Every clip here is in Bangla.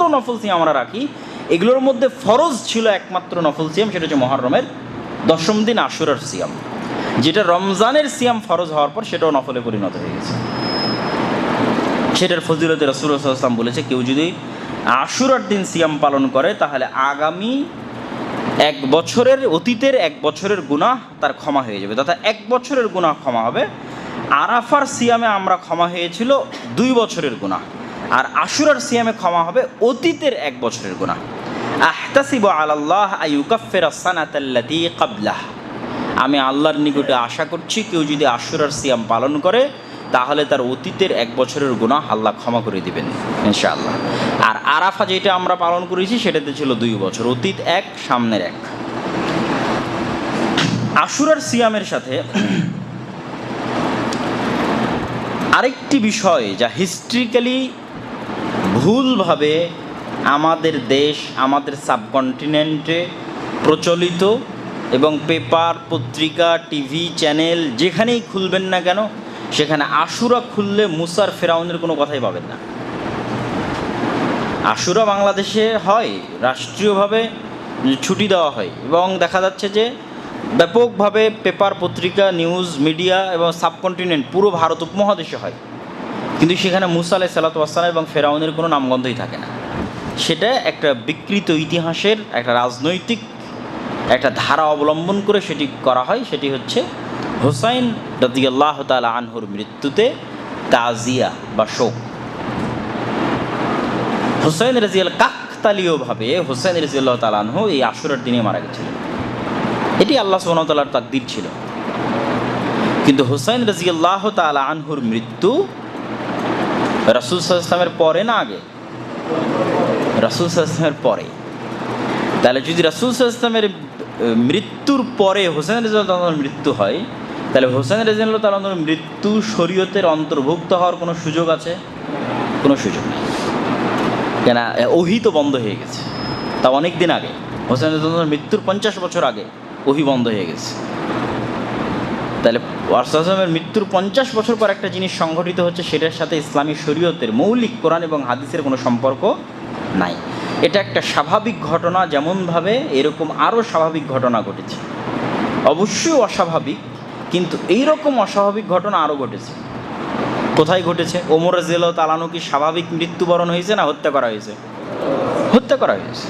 যত নফল সিয়াম আমরা রাখি, এগুলোর মধ্যে ফরজ ছিল একমাত্র নফল সিয়াম, সেটা হচ্ছে মহরমের দশম দিন আশুরার সিয়াম। যেটা রমজানের সিয়াম ফরজ হওয়ার পর সেটাও নফলে পরিণত হয়ে গেছে। সেটার ফজিলতে রসুলাম বলেছে, কেউ যদি আশুরার দিন সিয়াম পালন করে, তাহলে আগামী এক বছরের, অতীতের এক বছরের গুনাহ তার ক্ষমা হয়ে যাবে। তথা এক বছরের গুনাহ ক্ষমা হবে। আরাফার সিয়ামে আমরা ক্ষমা হয়েছিল দুই বছরের গুনাহ। আর আশুরার সিয়ামে ক্ষমা হবে অতীতের এক বছরের গুনাহ। আহতাসিব আলাল্লাহ আইউকাফের সানাতাল্লাতি কাবলাহ। আমি আল্লাহর নিকটে আশা করছি কেউ যদি আশুরার সিয়াম পালন করে, তাহলে তার অতীতের এক বছরের গুনাহ আল্লাহ ক্ষমা করে দিবেন, ইনশাআল্লাহ। আর আরাফা যেটা আমরা পালন করেছি, সেটাতে ছিল দুই বছর, অতীত এক, সামনের এক। আশুরার সিয়ামের সাথে আরেকটি বিষয় যা হিস্ট্রিক্যালি ভুলভাবে আমাদের দেশ, আমাদের সাবকন্টিনেন্টে প্রচলিত এবং পেপার, পত্রিকা, টিভি, চ্যানেল যেখানেই খুলবেন না কেন, সেখানে আশুরা খুললে মুসার ফেরাউনের কোনো কথাই পাবেন না। আশুরা বাংলাদেশে হয়, রাষ্ট্রীয়ভাবে ছুটি দেওয়া হয় এবং দেখা যাচ্ছে যে ব্যাপকভাবে পেপার, পত্রিকা, নিউজ, মিডিয়া এবং সাবকন্টিনেন্ট পুরো ভারত উপমহাদেশে হয়। কিন্তু সেখানে মুসা আলাই সালাতাম এবং ফেরাউনের কোনো নামগন্ধই থাকে না। সেটা একটা বিকৃত ইতিহাসের একটা রাজনৈতিক একটা ধারা অবলম্বন করে সেটি করা হয়। সেটি হচ্ছে হোসাইন রদিয়াল্লাহ তালা আনহুর মৃত্যুতে তাজিয়া বা শোক। হোসাইন রাজিয়াল কাকতালীয়ভাবে হোসেন রাজিয়াল্লাহ তালানহু এই আশুরার দিনে মারা গেছিলেন এটি আল্লাহ সোহানতাল্লাহর তাকদির ছিল। কিন্তু হোসাইন রাজিয়াল্লাহ তালা আনহুর মৃত্যু রাসুল সাল্লামের পরে না আগে? রাসুল সাল্লামের পরে। তাহলে যদি রাসুল সাল্লামের মৃত্যুর পরে হোসেন রাজিয়াল মৃত্যু হয়, তাহলে হোসেন তালানোর মৃত্যু শরীয়তের অন্তর্ভুক্ত হওয়ার কোনো সুযোগ আছে? কোনো সুযোগ নেই। কেন ওহি তো বন্ধ হয়ে গেছে। তা অনেক দিন আগে হোসেন রাজিয়াল মৃত্যুর পঞ্চাশ বছর আগে ওহি বন্ধ হয়ে গেছে। তাহলে ওয়ারসামের মৃত্যুর পঞ্চাশ বছর পর একটা জিনিস সংঘটিত হচ্ছে, সেটার সাথে ইসলামী শরীয়তের মৌলিক কোরআন এবং হাদিসের কোনো সম্পর্ক নাই। এটা একটা স্বাভাবিক ঘটনা, যেমনভাবে এরকম আরও স্বাভাবিক ঘটনা ঘটেছে। অবশ্যই অস্বাভাবিক, কিন্তু এই রকম অস্বাভাবিক ঘটনা আরও ঘটেছে। কোথায় ঘটেছে? ওমর রাজিয়াল তালানু কি স্বাভাবিক মৃত্যুবরণ হয়েছে না হত্যা করা হয়েছে? হত্যা করা হয়েছে।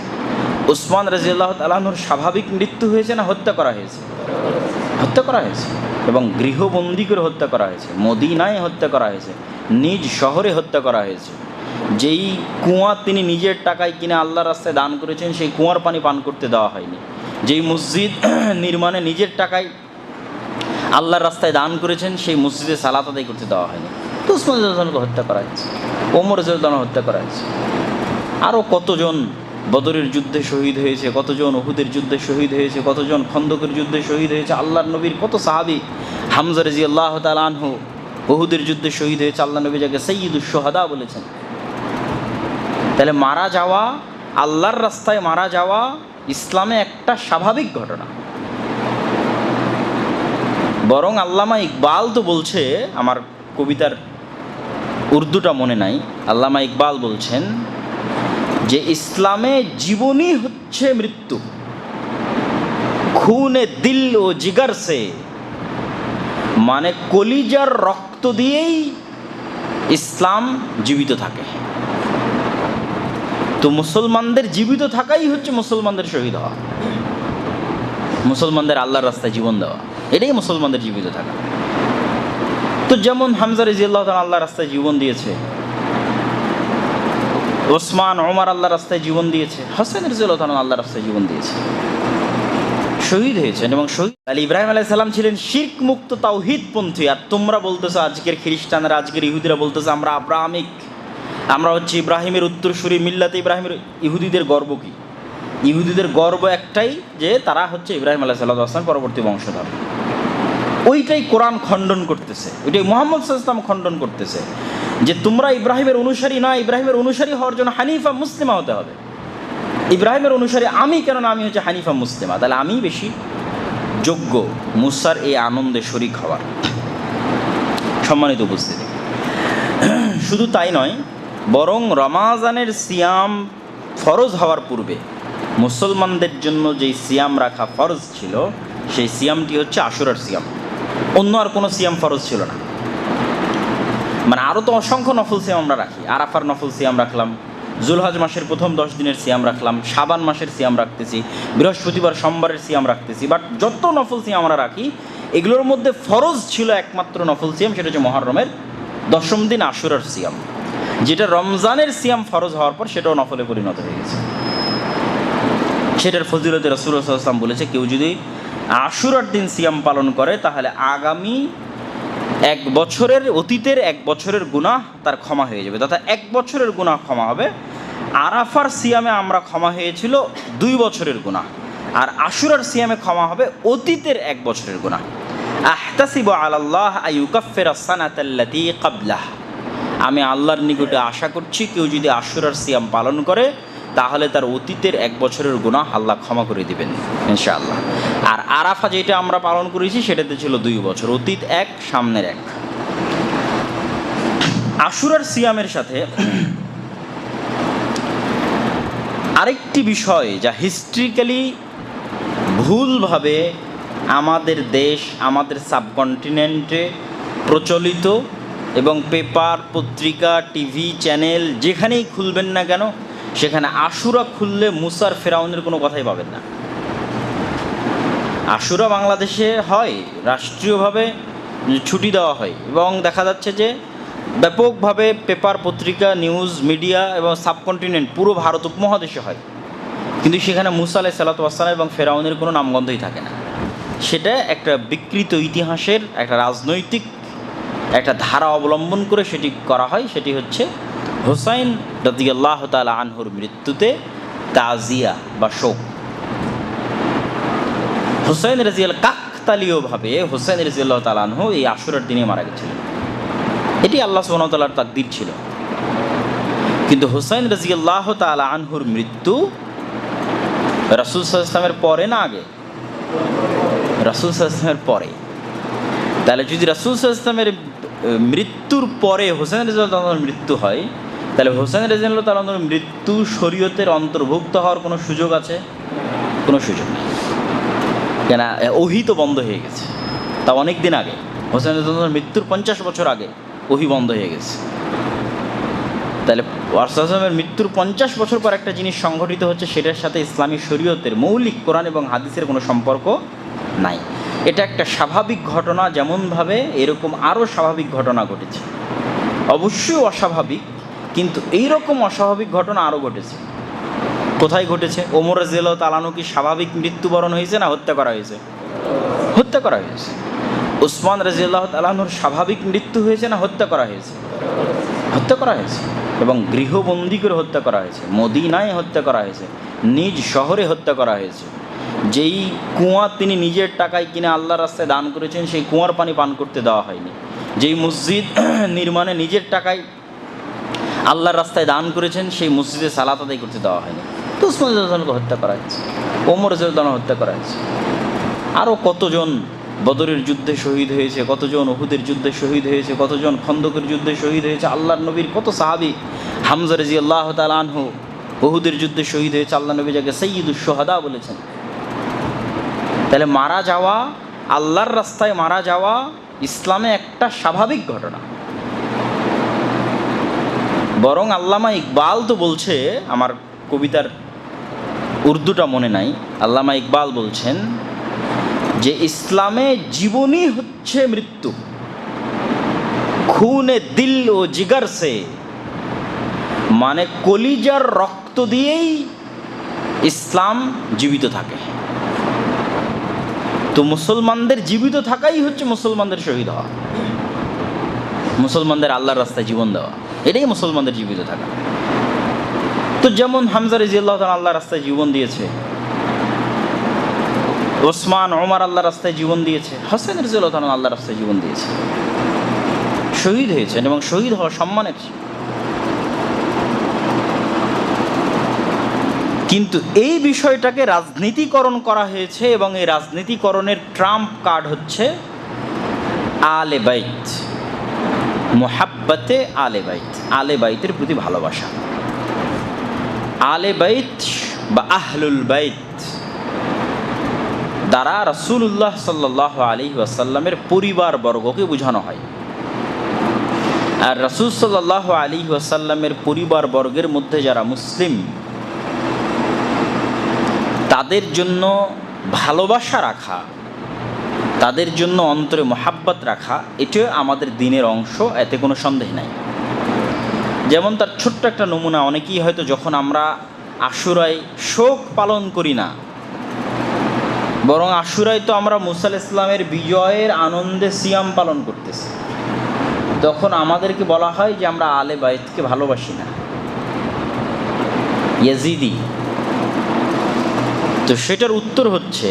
উসমান রাজিয়াল্লাহ তালানুর স্বাভাবিক মৃত্যু হয়েছে না হত্যা করা হয়েছে? হত্যা করা হয়েছে এবং গৃহবন্দী করে হত্যা করা হয়েছে, মদিনায় হত্যা করা হয়েছে, নিজ শহরে হত্যা করা হয়েছে। যেই কুয়া তিনি নিজের টাকায় কিনে আল্লাহ রাস্তায় দান করেছেন, সেই কুয়ার পানি পান করতে দেওয়া হয়নি। যেই মসজিদ নির্মাণে নিজের টাকায় আল্লাহর রাস্তায় দান করেছেন, সেই মসজিদে সালাত আদায় করতে দেওয়া হয়নি। তো হত্যা করা হয়েছে, ওমর হত্যা করা হয়েছে। আরও কতজন বদরের যুদ্ধে শহীদ হয়েছে, কতজন ওহুদের যুদ্ধে শহীদ হয়েছে, কতজন খন্দকের যুদ্ধে শহীদ হয়েছে, আল্লাহর নবীর কত সাহাবি? হামজা রাজি আল্লাহ তালানহু ওহুদের যুদ্ধে শহীদ হয়েছে আল্লাহ নবী যাকে সৈয়দুল সোহাদা বলেছেন। তাহলে মারা যাওয়া, আল্লাহর রাস্তায় মারা যাওয়া ইসলামে একটা স্বাভাবিক ঘটনা। বরং আল্লামা ইকবাল তো বলছে, আমার কবিতার উর্দুটা মনে নাই, আল্লামা ইকবাল বলছেন যে ইসলামে জীবনই হচ্ছে মৃত্যু। খুনে দিল ও জিগার সে। মানে কলিজার রক্ত দিয়েই ইসলাম জীবিত থাকে। তো মুসলমানদের জীবিত থাকাই হচ্ছে মুসলমানদের শহীদ হওয়া। মুসলমানদের আল্লাহর রাস্তায় জীবন দেওয়া। এটাই মুসলমানদের জীবিত থাকা। তো যেমন হামজা রিজিয়াল্লাহ আল্লাহ রাস্তায় জীবন দিয়েছে ওসমান, ওমর আল্লাহ রাস্তায় জীবন দিয়েছে। হাসান রিজুল্লাহ আল্লাহ রাস্তায় জীবন দিয়েছে। শহীদ হয়েছেন এবং শহীদ। আলী ইব্রাহিম আলাই সাল্লাম ছিলেন শির্ক মুক্ত তাওহিদ পন্থী আর তোমরা বলতেছো আজকের খ্রিস্টানরা, আজকের ইহুদিরা বলতেছে আমরা আব্রাহামিক। আমরা হচ্ছে ইব্রাহিমের উত্তরসূরি, মিল্লাতে ইব্রাহিমের ইহুদিদের গর্ব কি? ইহুদিদের গর্ব একটাই যে তারা হচ্ছে ইব্রাহিম আলাহ সাল্লাহ আসলাম পরবর্তী বংশধর। ওইটাই কোরআন খণ্ডন করতেছে। ওইটাই মোহাম্মদ সাল্লাম খণ্ডন করতেছে। যে তোমরা ইব্রাহিমের অনুসারী না, ইব্রাহিমের অনুসারী হওয়ার জন্য হানিফা মুসলিমা হতে হবে। ইব্রাহিমের অনুসারী আমি, কেননা আমি হচ্ছে হানিফা মুসলিমা। তাহলে আমি বেশি যোগ্য মুসার এই আনন্দে শরিক হওয়ার। সম্মানিত উপস্থিতি। শুধু তাই নয়, বরং রমাজানের সিয়াম ফরজ হওয়ার পূর্বে মুসলমানদের জন্য যেই সিয়াম রাখা ফরজ ছিল, সেই সিয়ামটি হচ্ছে আশুরার সিয়াম। অন্য আর কোনো সিয়াম ফরজ ছিল না। মানে আরও তো অসংখ্য নফল সিয়াম আমরা রাখি। আরাফার নফল সিয়াম রাখলাম, জুলহাজ মাসের প্রথম দশ দিনের সিয়াম রাখলাম সাবান মাসের সিয়াম রাখতেছি, বৃহস্পতিবার সোমবারের সিয়াম রাখতেছি। বাট যত নফল সিয়াম আমরা রাখি, এগুলোর মধ্যে ফরজ ছিল একমাত্র নফল সিয়াম, সেটা হচ্ছে মহরমের দশম দিন আশুরার সিয়াম। যেটা রমজানের সিয়াম ফরজ হওয়ার পর সেটাও নফলে পরিণত হয়ে গেছে। সেটার ফজিলতে রসুলাম বলেছে, কেউ যদি আশুরার দিন সিয়াম পালন করে, তাহলে আগামী এক বছরের অতীতের এক বছরের গুনাহ তার ক্ষমা হয়ে যাবে। তথা এক বছরের গুনাহ ক্ষমা হবে। আরাফার সিয়ামে আমরা ক্ষমা হয়েছিল দুই বছরের গুনাহ। আর আশুরার সিয়ামে ক্ষমা হবে অতীতের এক বছরের গুনাহ। আহতাসিব আলাল্লাহ আইউকাফের সানাতাল্লাতি কাবলাহ। আমি আল্লাহর নিকটে আশা করছি, কেউ যদি আশুরার সিয়াম পালন করে তাহলে তার অতীতের এক বছরের গুনাহ আল্লাহ ক্ষমা করে দিবেন, ইনশাআল্লাহ। আর আরাফা যেটা আমরা পালন করেছি, সেটাতে ছিল দুই বছর, অতীত এক, সামনের এক। আশুরার সিয়ামের সাথে আরেকটি বিষয় যা হিস্ট্রিক্যালি ভুলভাবে আমাদের দেশ, আমাদের সাবকন্টিনেন্টে প্রচলিত এবং পেপার, পত্রিকা, টিভি, চ্যানেল যেখানেই খুলবেন না কেন সেখানে আশুরা খুললে মুসার ফেরাউনের কোনো কথাই পাবেন না। আশুরা বাংলাদেশে হয়, রাষ্ট্রীয়ভাবে ছুটি দেওয়া হয় এবং দেখা যাচ্ছে যে ব্যাপকভাবে পেপার, পত্রিকা, নিউজ, মিডিয়া এবং সাবকন্টিনেন্ট পুরো ভারত উপমহাদেশে হয়। কিন্তু সেখানে মুসা আলাই সালাতাম এবং ফেরাউনের কোনো নামগন্ধই থাকে না। সেটা একটা বিকৃত ইতিহাসের একটা রাজনৈতিক একটা ধারা অবলম্বন করে সেটি করা হয়, সেটি হচ্ছে হোসাইন রদিয়াল্লাহ তালা আনহুর মৃত্যুতে তাজিয়া বা শোক। হোসাইন রাজিয়াল কাকতালীয়ভাবে হোসাইন রাজিয়াল্লাহ তালানহু এই আশুরের দিনে মারা গেছিলেন। এটি আল্লাহ সোনতালার তাকদির ছিল। কিন্তু হোসাইন রাজিয়াল্লাহ তালা আনহুর মৃত্যু রাসুল ইসলামের পরে না আগে? রাসুল ইসলামের পরে। তাহলে যদি রাসুল ইসলামের মৃত্যুর পরে হোসেন রেজাল্লাহর মৃত্যু হয় তাহলে হোসেন রেজাল্লাহ তালানোর মৃত্যু শরীয়তের অন্তর্ভুক্ত হওয়ার কোনো সুযোগ আছে? কোনো সুযোগ নেই। কেন ওহি তো বন্ধ হয়ে গেছে। তা অনেক দিন আগে হোসেন রেজাল্লাহর মৃত্যুর পঞ্চাশ বছর আগে ওহি বন্ধ হয়ে গেছে। তাহলে ওয়ারসামের মৃত্যুর পঞ্চাশ বছর পর একটা জিনিস সংঘটিত হচ্ছে, সেটার সাথে ইসলামী শরীয়তের মৌলিক কোরআন এবং হাদিসের কোনো সম্পর্ক নাই। এটা একটা স্বাভাবিক ঘটনা, যেমনভাবে এরকম আরও স্বাভাবিক ঘটনা ঘটেছে। অবশ্যই অস্বাভাবিক কিন্তু এই রকম অস্বাভাবিক ঘটনা আরও ঘটেছে। কোথায় ঘটেছে? ওমর রাজিয়াল তালানো কি স্বাভাবিক মৃত্যুবরণ হয়েছে না হত্যা করা হয়েছে? হত্যা করা হয়েছে। উসমান রাজিয়াল্লাহ তালানুর স্বাভাবিক মৃত্যু হয়েছে না হত্যা করা হয়েছে? হত্যা করা হয়েছে। এবং গৃহবন্দী করে হত্যা করা হয়েছে। মদিনায় হত্যা করা হয়েছে। নিজ শহরে হত্যা করা হয়েছে। যেই কুয়া তিনি নিজের টাকায় কিনে আল্লাহ রাস্তায় দান করেছেন, সেই কুয়ার পানি পান করতে দেওয়া হয়নি। যেই মসজিদ নির্মাণে নিজের টাকায় আল্লাহর রাস্তায় দান করেছেন, সেই মসজিদে সালাত আদায় করতে দেওয়া হয়নি। তো উসমানকে হত্যা করা হয়েছে, ওমর জলদানা হত্যা করা হয়েছে। আরও কতজন বদরের যুদ্ধে শহীদ হয়েছে, কতজন ওহুদের যুদ্ধে শহীদ হয়েছে, কতজন খন্দকের যুদ্ধে শহীদ হয়েছে, আল্লাহর নবীর কত সাহাবি, হামজা রাজি আল্লাহ তালানহু ওহুদের যুদ্ধে শহীদ হয়েছে আল্লাহ নবী যাকে সৈয়দুল সোহাদা বলেছেন। তাহলে মারা যাওয়া, আল্লাহর রাস্তায় মারা যাওয়া ইসলামে একটা স্বাভাবিক ঘটনা। বরং আল্লামা ইকবাল তো বলছে, আমার কবিতার উর্দুটা মনে নাই, আল্লামা ইকবাল বলছেন যে ইসলামে জীবনই হচ্ছে মৃত্যু। খুনে দিল ও জিগার সে মানে কলিজার রক্ত দিয়েই ইসলাম জীবিত থাকে। তো মুসলমানদের জীবিত থাকাই হচ্ছে মুসলমানদের শহীদ হওয়া। মুসলমানদের আল্লাহর রাস্তায় জীবন দেওয়া। এটাই মুসলমানদের জীবিত থাকা। তো যেমন হামজা রাজিয়াল্লাহ আল্লাহ রাস্তায় জীবন দিয়েছে, ওসমান, ওমর আল্লাহ রাস্তায় জীবন দিয়েছে, হাসান রাজিউল্লাহ আল্লাহ রাস্তায় জীবন দিয়েছে। শহীদ হয়েছেন এবং শহীদ হওয়া সম্মানের কিন্তু এই বিষয়টাকে রাজনীতিকরণ করা হয়েছে এবং এই রাজনীতিকরণের ট্রাম্প কার্ড হচ্ছে আলে বাইত। মোহাব্বতে আলে বাইত। আলে বাইতের প্রতি ভালোবাসা। আলে বাইত বা আহলুল বাইত দ্বারা রসুল্লাহ সাল্লাহ আলী ওয়াসাল্লামের পরিবার বর্গকে বোঝানো হয়। আর রসুল সাল্লাহ আলী ওয়াসাল্লামের পরিবার বর্গের মধ্যে যারা মুসলিম, তাদের জন্য ভালোবাসা রাখা তাদের জন্য অন্তরে মোহাব্বত রাখা এটা আমাদের দিনের অংশ, এতে কোনো সন্দেহ নাই। যেমন তার ছোট্ট একটা নমুনা, অনেকেই হয়তো যখন আমরা আশুরায় শোক পালন করি না, বরং আশুরায় তো আমরা মুসাল ইসলামের বিজয়ের আনন্দে সিয়াম পালন করতেছি। তখন আমাদেরকে বলা হয় যে আমরা আলে বাইতকে ভালোবাসি না। ইয়াজিদি। তো সেটার উত্তর হচ্ছে